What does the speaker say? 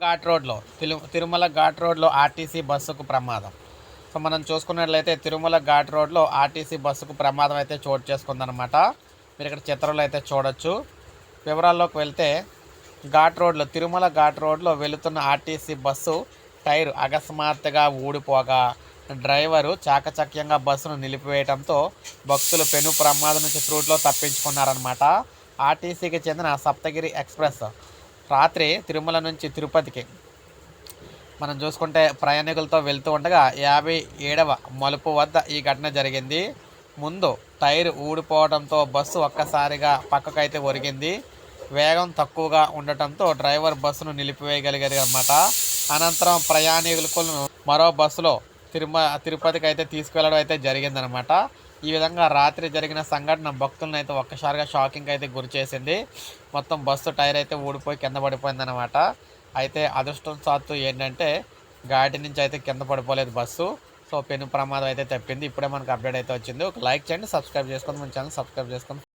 ఘాట్ రోడ్లో తిరు తిరుమల ఘాట్ రోడ్లో ఆర్టీసీ బస్సుకు ప్రమాదం. సో మనం చూసుకున్నట్లయితే తిరుమల ఘాట్ రోడ్లో ఆర్టీసీ బస్సుకు ప్రమాదం అయితే చోటు చేసుకుందనమాట మీరు ఇక్కడ చిత్రంలో అయితే చూడొచ్చు. వివరాల్లోకి వెళ్తే ఘాట్ రోడ్లో తిరుమల ఘాట్ రోడ్లో వెళుతున్న ఆర్టీసీ బస్సు టైర్ అకస్మాత్తుగా ఊడిపోగా. డ్రైవరు చాకచక్యంగా బస్సును నిలిపివేయడంతో భక్తులు పెను ప్రమాదం నుంచి రూట్లో తప్పించుకున్నారనమాట ఆర్టీసీకి చెందిన సప్తగిరి ఎక్స్ప్రెస్ రాత్రి తిరుమల నుంచి తిరుపతికి మనం చూసుకుంటే ప్రయాణికులతో వెళ్తూ ఉండగా యాభై ఏడవ మలుపు వద్ద ఈ ఘటన జరిగింది. ముందు టైర్ ఊడిపోవడంతో బస్సు ఒక్కసారిగా పక్కకైతే ఒరిగింది. వేగం తక్కువగా ఉండటంతో డ్రైవర్ బస్సును నిలిపివేయగలిగారు అనమాట అనంతరం ప్రయాణికులకు మరో బస్సులో తిరుమ తిరుపతికి అయితే తీసుకెళ్ళడం అయితే జరిగిందనమాట ఈ విధంగా రాత్రి జరిగిన సంఘటన భక్తులను అయితే ఒక్కసారిగా షాకింగ్ అయితే గురిచేసింది మొత్తం బస్సు టైర్ అయితే ఊడిపోయి కింద పడిపోయిందనమాట అయితే అదృష్టం సాత్తు ఏంటంటే ఘాటి నుంచి అయితే కింద పడిపోలేదు బస్సు. సో పెను ప్రమాదం అయితే తప్పింది. ఇప్పుడే మనకు అప్డేట్ అయితే వచ్చింది. ఒక లైక్ చేయండి సబ్స్క్రైబ్ చేసుకోండి మన ఛానల్ సబ్స్క్రైబ్ చేసుకోండి